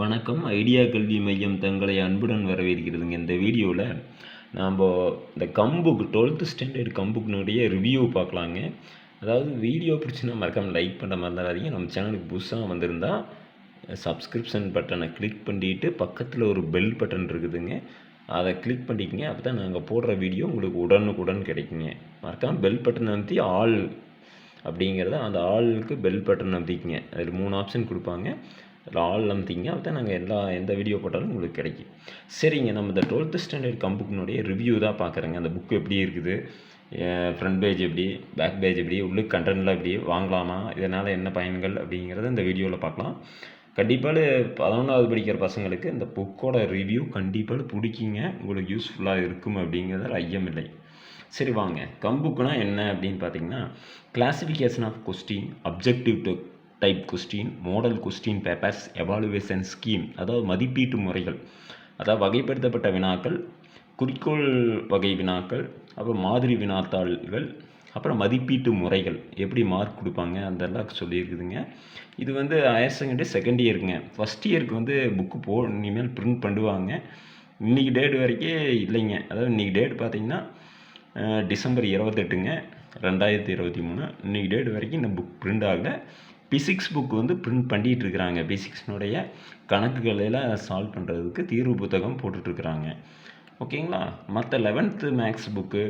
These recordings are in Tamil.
வணக்கம். ஐடியா கல்வி மையம் தங்களை அன்புடன் வரவேற்கிறதுங்க. இந்த வீடியோவில் நாம் இந்த கம்புக்கு டுவெல்த்து ஸ்டாண்டர்ட் கம்புக்கினுடைய ரிவ்யூ பார்க்கலாங்க. அதாவது வீடியோ பிடிச்சினா மறக்காமல் லைக் பண்ண மறந்துடாதீங்க நம்ம சேனலுக்கு புதுசாக வந்திருந்தால் சப்ஸ்கிரிப்ஷன் பட்டனை கிளிக் பண்ணிட்டு பக்கத்தில் ஒரு பெல் பட்டன் இருக்குதுங்க. அதை கிளிக் பண்ணிக்கங்க. அப்போ தான் நாங்கள் போடுற வீடியோ உங்களுக்கு உடனுக்குடன் கிடைக்குங்க. மறக்காமல் பெல் பட்டன் அமுத்தி ஆல் அப்படிங்கிறத அந்த ஆளுக்கு பெல் பட்டன் அமுத்திக்கங்க. அதில் மூணு ஆப்ஷன் கொடுப்பாங்க. ஆல் அமுத்திங்க தான் நாங்கள் எல்லா எந்த வீடியோ போட்டாலும் உங்களுக்கு கிடைக்கும். சரிங்க நம்ம இந்த டுவெல்த்து ஸ்டாண்டர்ட் கம்புக்கினுடைய ரிவ்யூ தான் பார்க்குறேங்க. அந்த புக்கு எப்படி இருக்குது? ஃப்ரண்ட் பேஜ் எப்படி? பேக் பேஜ் எப்படி? உள்ளுக்கு கண்டென்ட்லாம் எப்படி? வாங்கலாமா? இதனால் என்ன பயன்கள் அப்படிங்கிறத இந்த வீடியோவில் பார்க்கலாம். கண்டிப்பாக பதினொன்றாவது படிக்கிற பசங்களுக்கு இந்த புக்கோட ரிவ்யூ கண்டிப்பாக பிடிக்குங்க. உங்களுக்கு யூஸ்ஃபுல்லாக இருக்கும் அப்படிங்கிறதுல ஐயம் இல்லை. சரி வாங்க. கம்புக்குனா என்ன அப்படின்னு பார்த்தீங்கன்னா classification of question objective to type question model question papers evaluation scheme அதாவது மதிப்பீட்டு முறைகள் அதாவது வகைப்படுத்தப்பட்ட வினாக்கள் குறிக்கோள் வகை வினாக்கள் அப்புறம் மாதிரி வினாத்தாள்கள் அப்புறம் மதிப்பீட்டு முறைகள் எப்படி மார்க் கொடுப்பாங்க அதெல்லாம் சொல்லியிருக்குதுங்க. இது வந்து ஹையர் செகண்டரி செகண்ட் இயருக்குங்க ஃபஸ்ட் இயருக்கு வந்து புக்கு போ இனிமேல் பிரிண்ட் பண்ணுவாங்க. இன்றைக்கி டேட் வரைக்கும் இல்லைங்க. அதாவது இன்றைக்கி டேட் பார்த்திங்கன்னா டிசம்பர் இருபத்தெட்டுங்க ரெண்டாயிரத்தி இருபத்தி மூணு. இன்றைக்கி டேட் வரைக்கும் இந்த புக் பிரிண்ட் ஆகலை. பிசிக்ஸ் புக் வந்து பிரிண்ட் பண்ணிகிட்டு இருக்கிறாங்க பிசிக்ஸ்னுடைய கணக்குகளெல்லாம் சால்வ் பண்ணுறதுக்கு தீர்வு புத்தகம் போட்டுட்ருக்குறாங்க ஓகேங்களா? மற்ற லெவன்த்து மேக்ஸ் புக்கு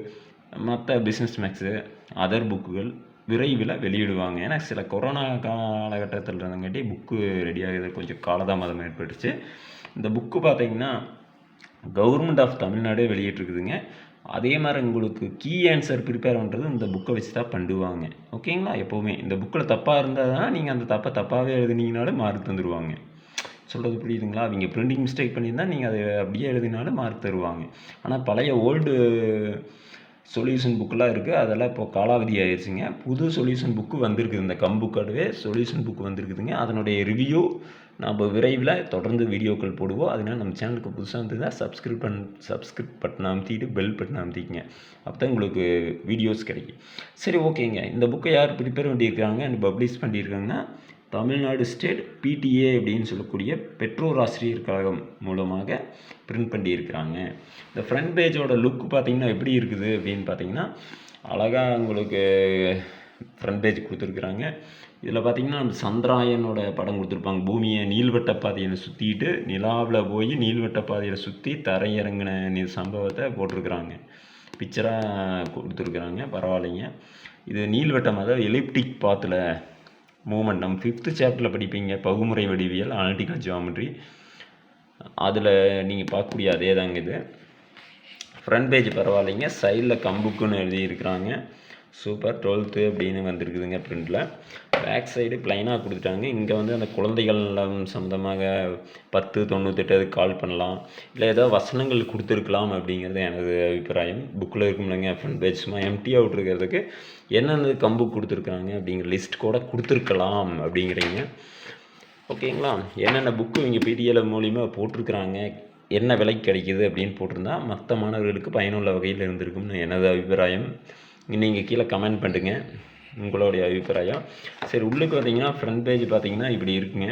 மற்ற பிஸ்னஸ் மேக்ஸு அதர் புக்குகள் விரைவில் வெளியிடுவாங்க. ஏன்னா சில கொரோனா காலகட்டத்தில் இருந்தங்காட்டி புக்கு ரெடியாகிறது கொஞ்சம் காலதாமதம் ஏற்பட்டுச்சு. இந்த புக்கு பார்த்தீங்கன்னா கவர்மெண்ட் ஆஃப் தமிழ்நாடே வெளியிட்டிருக்குதுங்க. அதே மாதிரி உங்களுக்கு கீ ஆன்சர் ப்ரிப்பேர் பண்ணுறது இந்த புக்கை வச்சு தான் பண்ணுவாங்க. ஓகேங்களா எப்போவுமே இந்த புக்கில் தப்பாக இருந்தால் தான் நீங்கள் அந்த தப்பை தப்பாகவே எழுதுனீங்கனாலும் மார்க் தந்துடுவாங்க சொல்கிறது புரியுதுங்களா? அவங்க பிரிண்டிங் மிஸ்டேக் பண்ணியிருந்தால் நீங்கள் அதை அப்படியே எழுதினாலும் மார்க் தருவாங்க. ஆனால் பழைய ஓல்டு சொல்யூஷன் புக்கெலாம் இருக்குது அதெல்லாம் இப்போ காலாவதி ஆயிடுச்சுங்க புது சொல்யூஷன் புக்கு வந்திருக்குது. இந்த கம்புக்கோடவே சொல்யூஷன் புக்கு வந்திருக்குதுங்க. அதனுடைய ரிவ்யூ நம்ம விரைவில் தொடர்ந்து வீடியோக்கள் போடுவோம். அதனால் நம்ம சேனலுக்கு புதுசாக வந்ததுதான் சப்ஸ்கிரைப் பண் சப்ஸ்கிரைப் பட்டன் அமுத்திட்டு பெல் பட்டன் அமுத்திக்கங்க. அப்போ தான் உங்களுக்கு வீடியோஸ் கிடைக்கும். சரி ஓகேங்க. இந்த புக்கை யார் ப்ரிப்பேர் பண்ணியிருக்காங்க அண்ட் பப்ளிஷ் பண்ணியிருக்காங்கன்னா தமிழ்நாடு ஸ்டேட் பிடிஏ அப்படின்னு சொல்லக்கூடிய பெற்றோர் ஆசிரியர் கழகம் மூலமாக பிரிண்ட் பண்ணியிருக்கிறாங்க. இந்த ஃப்ரண்ட் பேஜோட லுக் பார்த்திங்கன்னா எப்படி இருக்குது அப்படின்னு பார்த்தீங்கன்னா அழகாக உங்களுக்கு ஃப்ரண்ட் பேஜ் கொடுத்துருக்குறாங்க. இதில் பார்த்திங்கன்னா சந்திராயனோட படம் கொடுத்துருப்பாங்க. பூமியை நீள்வட்ட பாதையில் சுற்றிட்டு நிலாவில் போய் நீள்வட்ட பாதையில் சுற்றி தரையிறங்கின சம்பவத்தை போட்டிருக்கிறாங்க. பிக்சராக கொடுத்துருக்குறாங்க. பரவாயில்லைங்க. இது நீள்வட்டம் அதாவது எலிப்டிக் பாத்தில் மூமெண்ட் நம்ம ஃபிஃப்த்து சாப்டரில் படிப்பீங்க. பகுமுறை வடிவியல் அனலிட்டிக்கல் ஜியாமெட்ரி அதில் நீங்கள் பார்க்கக்கூடிய அதே தாங்க இது. ஃப்ரண்ட் பேஜ் பரவாயில்லைங்க. சைடில் கம்புக்குன்னு எழுதியிருக்கிறாங்க. சூப்பர் டுவெல்த்து அப்படின்னு வந்திருக்குதுங்க ப்ரிண்டில் பேக் சைடு ப்ளைனாக கொடுத்துட்டாங்க. இங்கே வந்து அந்த குழந்தைகள் சம்மந்தமாக பத்து தொண்ணூத்தெட்டு அதுக்கு கால் பண்ணலாம். இல்லை ஏதோ வசனங்கள் கொடுத்துருக்கலாம் அப்படிங்கிறது எனது அபிப்பிராயம். புக்கில் இருக்கும்லங்க ஃப்ரண்ட் பேஜ் சும்மா எம்டி அவுட் இருக்கிறதுக்கு என்னென்ன கம்பு கொடுத்துருக்காங்க அப்படிங்கிற லிஸ்ட் கூட கொடுத்துருக்கலாம் அப்படிங்கிறீங்க. ஓகேங்களா? என்னென்ன புக்கு இங்கே பிடிஎல் மூலிமா போட்டிருக்கிறாங்க என்ன விலைக்கு கிடைக்கிது அப்படின்னு போட்டிருந்தா மற்ற மாணவர்களுக்கு பயனுள்ள வகையில் இருந்திருக்கும்னு எனது அபிப்பிராயம். நீங்கள் கீழே கமெண்ட் பண்ணுங்கள் உங்களுடைய அபிப்பிராயம். சரி உள்ளுக்கு பார்த்தீங்கன்னா ஃப்ரண்ட் பேஜ் பார்த்தீங்கன்னா இப்படி இருக்குங்க.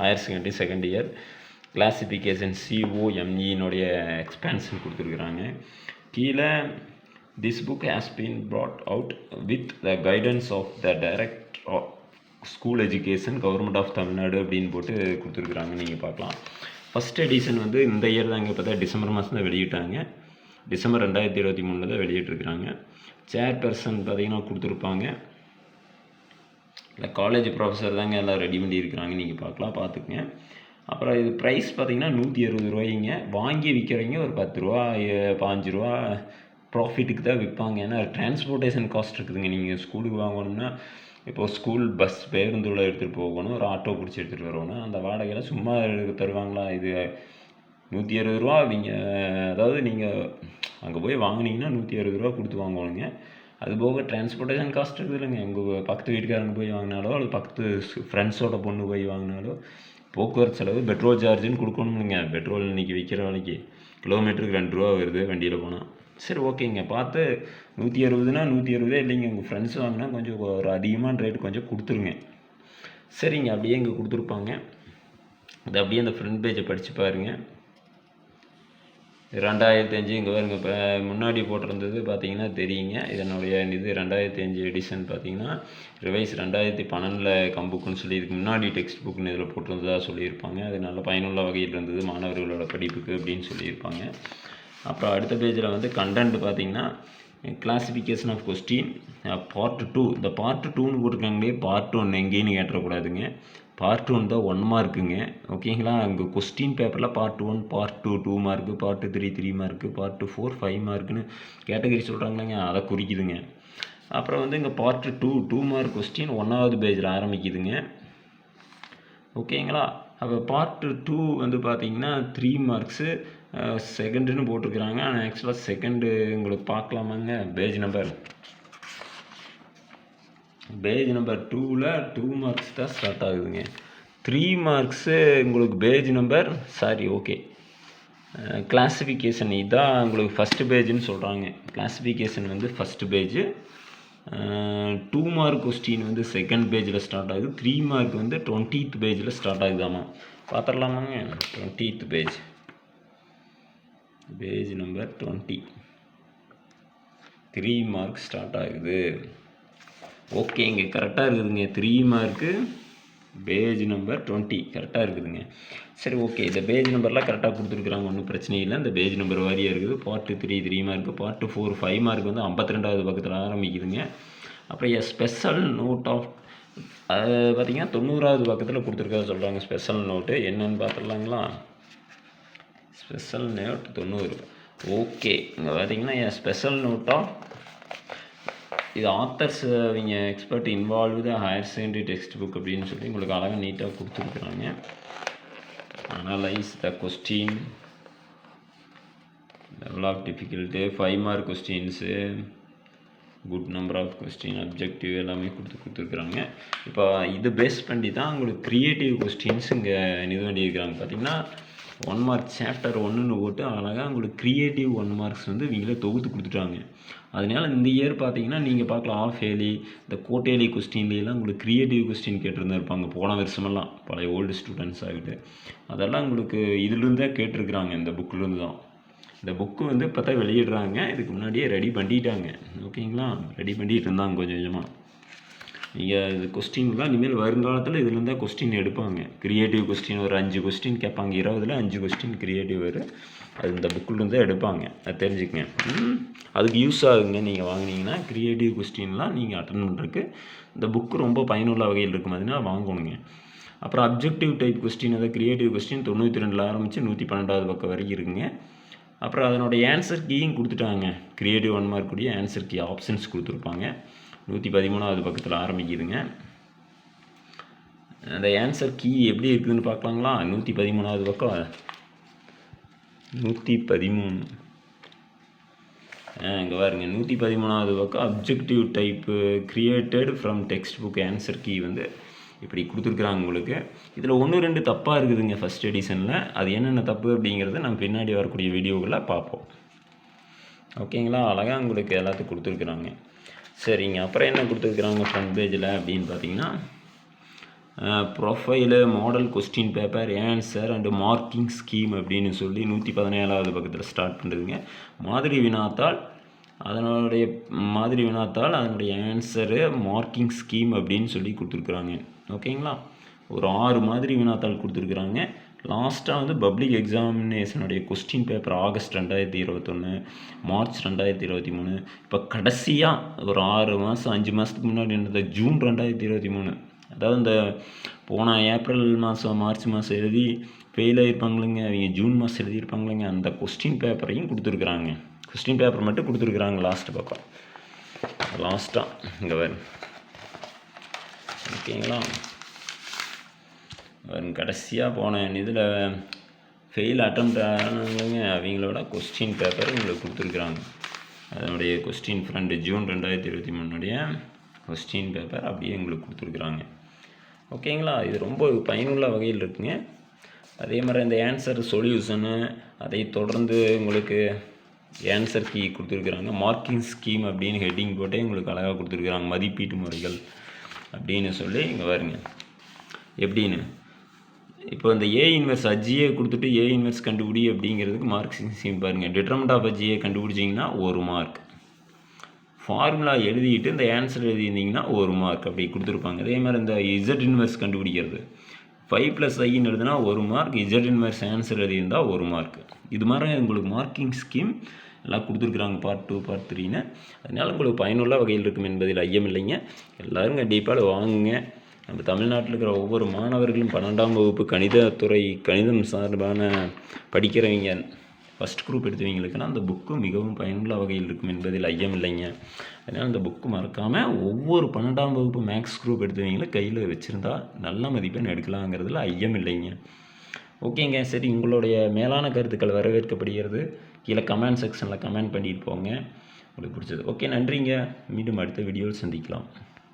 Higher secondary second year classification சிஓஎம்இனுடைய expansion கொடுத்துருக்குறாங்க. கீழே this book has been brought out with the guidance of the direct school education government of Tamil Nadu அப்படின்னு போட்டு கொடுத்துருக்குறாங்க. நீங்கள் பார்க்கலாம். ஃபஸ்ட் எடிஷன் வந்து இந்த இயர் தான் இங்கே பார்த்தா டிசம்பர் மாதம் தான் வெளியிட்டாங்க. டிசம்பர் ரெண்டாயிரத்தி இருபத்தி மூணில் தான் வெளியிட்டிருக்கிறாங்க. சேர் பர்சன் பார்த்திங்கன்னா கொடுத்துருப்பாங்க. இல்லை காலேஜ் ப்ரொஃபஸர் தாங்க எல்லாம் ரெடி பண்ணியிருக்கிறாங்க நீங்கள் பார்க்கலாம் பார்த்துக்குங்க. அப்புறம் இது ப்ரைஸ் பார்த்திங்கன்னா நூற்றி அறுபது ரூபாய்ங்க. வாங்கி விற்கிறவங்க ஒரு பத்து ரூபா பாஞ்சு ரூபா ப்ராஃபிட்டுக்கு தான் விற்பாங்க. ஏன்னா டிரான்ஸ்போர்ட்டேஷன் காஸ்ட் இருக்குதுங்க. நீங்கள் ஸ்கூலுக்கு வாங்கணும்னா இப்போது ஸ்கூல் பஸ் பேருந்துள்ள எடுத்துகிட்டு போகணும் ஒரு ஆட்டோ பிடிச்சி எடுத்துகிட்டு வரணும் அந்த வாடகையெல்லாம் சும்மா தருவாங்களா? இது நூற்றி அறுபது ரூபா நீங்கள் அதாவது நீங்கள் அங்கே போய் வாங்கினீங்கன்னா நூற்றி அறுபது ரூபா கொடுத்து வாங்குவாங்க அது போக டிரான்ஸ்போர்ட்டேஷன் காஸ்ட் இருக்குது இல்லைங்க. எங்கள் பக்கத்து வீட்டுக்காரங்க போய் வாங்கினாலோ அல்லது பக்கத்து ஃப்ரெண்ட்ஸோட பொண்ணு போய் வாங்கினாலோ போக்குவரத்து செலவு பெட்ரோல் சார்ஜுன்னு கொடுக்கணும்னுங்க. பெட்ரோல் இன்றைக்கி விற்கிற வேலைக்கு. கிலோமீட்டருக்கு ரெண்டு ரூபா வருது வண்டியில் போனால் சரி ஓகேங்க. பார்த்து நூற்றி அறுபதுனா நூற்றி அறுபதே இல்லைங்க. உங்கள் ஃப்ரெண்ட்ஸ் வாங்கினா கொஞ்சம் ஒரு அதிகமான ரேட்டு கொஞ்சம் கொடுத்துருங்க. சரிங்க. அப்படியே இங்கே கொடுத்துருப்பாங்க. அது அப்படியே அந்த ஃப்ரண்ட் பேஜை படித்து பாருங்கள் ரெண்டாயிரத்தி அஞ்சு இங்கே பாருங்க இப்போ முன்னாடி போட்டிருந்தது பார்த்தீங்கன்னா தெரியுங்க. இதனுடைய இது ரெண்டாயிரத்தி அஞ்சு எடிஷன் பார்த்தீங்கன்னா ரிவைஸ் ரெண்டாயிரத்தி பன்னெண்டில் கம்புக்குன்னு சொல்லி இதுக்கு முன்னாடி டெக்ஸ்ட் புக்னு இதில் போட்டிருந்ததாக சொல்லியிருப்பாங்க. அது நல்ல பயனுள்ள வகையில் இருந்தது மாணவர்களோட படிப்புக்கு அப்படின்னு சொல்லியிருப்பாங்க. அப்புறம் அடுத்த பேஜில் வந்து கண்டென்ட் பார்த்தீங்கன்னா classification of question part two இந்த பார்ட் டூன்னு போட்டிருக்காங்களே பார்ட் ஒன்று எங்கேன்னு கேட்டக்கூடாதுங்க பார்ட் ஒன் தான் ஒன் மார்க்குங்க ஓகேங்களா அங்கே கொஸ்டின் பேப்பரில் part one part two two mark part three three mark part two four five மார்க்குன்னு category சொல்கிறாங்களேங்க அதை குறிக்குதுங்க. அப்புறம் வந்து இங்கே part two two mark question ஒன்றாவது பேஜில் ஆரம்பிக்குதுங்க. ஓகேங்களா அப்போ பார்ட் டூ வந்து பார்த்தீங்கன்னா த்ரீ மார்க்ஸு செகண்டுன்னு போட்டிருக்கிறாங்க. ஆனால் ஆக்சுவலாக செகண்டு உங்களுக்கு பார்க்கலாமாங்க? பேஜ் நம்பர் பேஜ் நம்பர் டூவில் டூ மார்க்ஸ் தான் ஸ்டார்ட் ஆகுதுங்க. த்ரீ மார்க்ஸு உங்களுக்கு page number sorry okay classification இதுதான் உங்களுக்கு ஃபஸ்ட்டு பேஜுன்னு சொல்கிறாங்க கிளாஸிஃபிகேஷன் வந்து first page two mark question வந்து செகண்ட் பேஜில் ஸ்டார்ட் ஆகுது. த்ரீ மார்க் வந்து டுவெண்ட்டீத் பேஜில் ஸ்டார்ட் ஆகுதாமா? பார்த்துடலாமாங்க? Twentieth page page number twenty three mark start ஆகுது. ஓகே இங்கே கரெக்டாக இருக்குதுங்க. Three mark page number twenty கரெக்டாக இருக்குதுங்க. சரி ஓகே இந்த பேஜ் நம்பர்லாம் கரெக்டாக கொடுத்துருக்குறாங்க. ஒன்றும் பிரச்சனை இல்லை. இந்த பேஜ் நம்பர் வாரியாக இருக்குது. Part three three mark part four five mark வந்து ஐம்பத்தி ரெண்டாவது பக்கத்தில் ஆரம்பிக்குதுங்க. அப்புறம் எ ஸ்பெஷல் நோட் ஆஃப் அது பார்த்தீங்கன்னா தொண்ணூறாவது பக்கத்தில் கொடுத்துருக்கதா சொல்கிறாங்க ஸ்பெஷல் நோட்டு என்னென்னு பார்த்துடலாங்களா ஸ்பெஷல் நோட் தொண்ணூறு. ஓகே இங்கே பார்த்தீங்கன்னா என் ஸ்பெஷல் நோட் ஆஃப் இது ஆத்தர்ஸ் அவங்க expert involve the higher secondary text book அப்படின்னு சொல்லி உங்களுக்கு அழகாக நீட்டாக கொடுத்துருக்குறாங்க analyse the question level of difficult five mark questions good number of question objective எல்லாமே கொடுத்து கொடுத்துருக்குறாங்க இப்போ இது பேஸ் பண்ணி தான் உங்களுக்கு க்ரியேட்டிவ் கொஸ்டின்ஸ் இங்கே இது பண்ணியிருக்கிறாங்க பார்த்தீங்கன்னா ஒன் மார்க் சாப்டர் ஒன்றுன்னு போட்டு அழகாக உங்களுக்கு க்ரியேட்டிவ் ஒன் மார்க்ஸ் வந்து இவங்களே தொகுத்து கொடுத்துட்டாங்க. அதனால் இந்த இயர் பார்த்தீங்கன்னா நீங்கள் பார்க்கலாம் ஆஃப் ஏலி இந்த கோட்டேலி கொஸ்டின்லாம் உங்களுக்கு க்ரியேட்டிவ் கொஸ்டின் கேட்டிருந்துருப்பாங்க போன வருஷமெல்லாம். பழைய ஓல்டு ஸ்டூடெண்ட்ஸ் ஆகிட்டு. அதெல்லாம் உங்களுக்கு இதிலிருந்தே கேட்டிருக்கிறாங்க இந்த புக்கிலேருந்து தான். இந்த புக்கு வந்து இப்போ தான் வெளியிடுறாங்க இதுக்கு முன்னாடியே ரெடி பண்ணிட்டாங்க. ஓகேங்களா ரெடி பண்ணிட்டு இருந்தாங்க கொஞ்சம் கொஞ்சமாக நீங்கள் இது கொஸ்டின்லாம் இனிமேல் வருங்காலத்தில் இதுலேருந்து தான் கொஸ்டின் எடுப்பாங்க. க்ரியேட்டிவ் கொஸ்டின் ஒரு அஞ்சு கொஸ்டின் கேட்பாங்க. இருபதில் அஞ்சு கொஸ்டின் க்ரியேட்டிவ் வரும் அது இந்த புக்கிலேருந்து எடுப்பாங்க. அது தெரிஞ்சுக்கங்க. அதுக்கு யூஸ் ஆகுங்க. நீங்கள் வாங்குனீங்கன்னா க்ரியேட்டிவ் கொஸ்டின்லாம் நீங்கள் அட்டன் பண்ணுறதுக்கு இந்த புக்கு ரொம்ப பயனுள்ள வகையில் இருக்கும். அதுனா வாங்கணுங்க. அப்புறம் அப்ஜெக்டிவ் டைப் கொஸ்டின் அதாவது க்ரியேட்டிவ் கொஸ்டின் தொண்ணூற்றி ரெண்டில் ஆரம்பித்து நூற்றி பன்னெண்டாவது பக்கம் வரைக்கும் இருக்குங்க. அப்புறம் அதனுடைய ஆன்சர் கீயும் கொடுத்துட்டாங்க. க்ரியேட்டிவ் ஒன் மார்க்குடைய ஆன்சர் கீ ஆப்ஷன்ஸ் கொடுத்துருப்பாங்க. நூற்றி பதிமூணாவது பக்கத்தில் ஆரம்பிக்குதுங்க. அந்த ஆன்சர் கீ எப்படி இருக்குதுன்னு பார்க்கலாங்களா? நூற்றி பதிமூணாவது பக்கம். நூற்றி பதிமூணு. ஆ இங்கே பாருங்க. நூற்றி பதிமூணாவது பக்கம் objective type created from text book answer key வந்து இப்படி கொடுத்துருக்குறாங்க உங்களுக்கு. இதில் ஒன்று ரெண்டு தப்பாக இருக்குதுங்க ஃபஸ்ட் எடிஷனில் அது என்னென்ன தப்பு அப்படிங்கிறத நம்ம பின்னாடி வரக்கூடிய வீடியோவில் பார்ப்போம். ஓகேங்களா? அழகாக உங்களுக்கு எல்லாத்துக்கும் கொடுத்துருக்குறாங்க. சரிங்க. அப்புறம் என்ன கொடுத்துருக்குறாங்க ஃப்ரண்ட் பேஜில் அப்படின்னு பார்த்தீங்கன்னா profile model question paper answer and marking scheme அப்படின்னு சொல்லி நூற்றி பதினேழாவது பக்கத்தில் ஸ்டார்ட் பண்ணுறதுங்க மாதிரி வினாத்தாள் அதனுடைய மாதிரி வினாத்தாள் அதனுடைய ஆன்சரு மார்க்கிங் ஸ்கீம் அப்படின்னு சொல்லி கொடுத்துருக்குறாங்க. ஓகேங்களா ஒரு ஆறு மாதிரி வினாத்தாள் கொடுத்துருக்குறாங்க. லாஸ்ட்டாக வந்து பப்ளிக் எக்ஸாமினேஷனுடைய கொஸ்டின் பேப்பர் ஆகஸ்ட் ரெண்டாயிரத்தி இருபத்தொன்று மார்ச் ரெண்டாயிரத்தி இருபத்தி மூணு இப்போ கடைசியாக ஒரு ஆறு மாதம் அஞ்சு மாதத்துக்கு முன்னாடி என்னது ஜூன் ரெண்டாயிரத்தி இருபத்தி மூணு அதாவது இந்த போன ஏப்ரல் மாதம் மார்ச் மாதம் எழுதி ஃபெயில் ஆகிருப்பாங்களுங்க அவங்க ஜூன் மாதம் எழுதியிருப்பாங்களுங்க அந்த கொஸ்டின் பேப்பரையும் கொடுத்துருக்குறாங்க. கொஸ்டின் பேப்பர் மட்டும் கொடுத்துருக்குறாங்க லாஸ்ட் பக்கம். லாஸ்ட்டாக இங்கே வரும் ஓகேங்களா கடைசியாக போன இதில் ஃபெயில் அட்டம் ஆனவங்க அவங்களோட கொஸ்டின் பேப்பர் உங்களுக்கு கொடுத்துருக்குறாங்க. அதனுடைய கொஸ்டின் ஃப்ரெண்டு ஜூன் ரெண்டாயிரத்தி இருபத்தி மூணுடைய கொஸ்டின் பேப்பர் அப்படியே எங்களுக்கு கொடுத்துருக்குறாங்க. ஓகேங்களா இது ரொம்ப பயனுள்ள வகையில் இருக்குங்க. அதே மாதிரி இந்த ஆன்சர் சொல்யூஷனு அதை தொடர்ந்து உங்களுக்கு ஆன்சர் கீ கொடுத்துருக்குறாங்க. மார்க்கிங் ஸ்கீம் அப்படின்னு ஹெட்டிங் போட்டே உங்களுக்கு அழகாக கொடுத்துருக்குறாங்க. மதிப்பீட்டு முறைகள் அப்படின்னு சொல்லி இங்கே வருங்க எப்படின்னு? இப்போ இந்த ஏ இன்வெர்ஸ் அஜியே கொடுத்துட்டு ஏ இன்வெர்ஸ் கண்டுபிடி அப்படிங்கிறதுக்கு மார்க் ஸ்கீம் பாருங்கள் டிட்டர்மெண்ட் ஆஃப் அஜியை கண்டுபிடிச்சிங்கன்னா ஒரு மார்க் ஃபார்முலா எழுதிட்டு இந்த ஆன்சர் எழுதியிருந்தீங்கன்னா ஒரு மார்க் அப்படி கொடுத்துருப்பாங்க. அதே மாதிரி இந்த இசட் இன்வெர்ஸ் கண்டுபிடிக்கிறது. ஃபைவ் ப்ளஸ் ஐன்னு எழுதுனா ஒரு மார்க் இசட் இன்வெர்ஸ் ஆன்சர் எழுதியிருந்தால் ஒரு மார்க் இது மாதிரி உங்களுக்கு மார்க்கிங் ஸ்கீம் எல்லாம் கொடுத்துருக்குறாங்க பார்ட் டூ பார்ட் த்ரீன்னு அதனால் உங்களுக்கு பயனுள்ள வகையில் இருக்கும் என்பதில் ஐயமில்லைங்க. எல்லோரும் கண்டிப்பாக வாங்குங்க. நம்ம தமிழ்நாட்டில் இருக்கிற ஒவ்வொரு மாணவர்களும் பன்னெண்டாம் வகுப்பு கணிதத்துறை கணிதம் சார்பான படிக்கிறவங்க ஃபஸ்ட் குரூப் எடுத்தவங்களுக்குன்னா அந்த புக்கு மிகவும் பயனுள்ள வகையில் இருக்கும் என்பதில் ஐயம் இல்லைங்க. அதனால் அந்த புக்கு மறக்காமல் ஒவ்வொரு பன்னெண்டாம் வகுப்பு மேக்ஸ் குரூப் எடுத்தவங்களும் கையில் வச்சுருந்தா நல்ல மதிப்பெண் எடுக்கலாங்கிறதுல ஐயம் இல்லைங்க. ஓகேங்க சரி உங்களுடைய மேலான கருத்துக்கள் வரவேற்கப்படுகிறது. கீழே கமெண்ட் செக்ஷனில் கமெண்ட் பண்ணிட்டு போங்க. உங்களுக்கு பிடிச்சது. ஓகே நன்றிங்க. மீண்டும் அடுத்த வீடியோவில் சந்திக்கலாம்.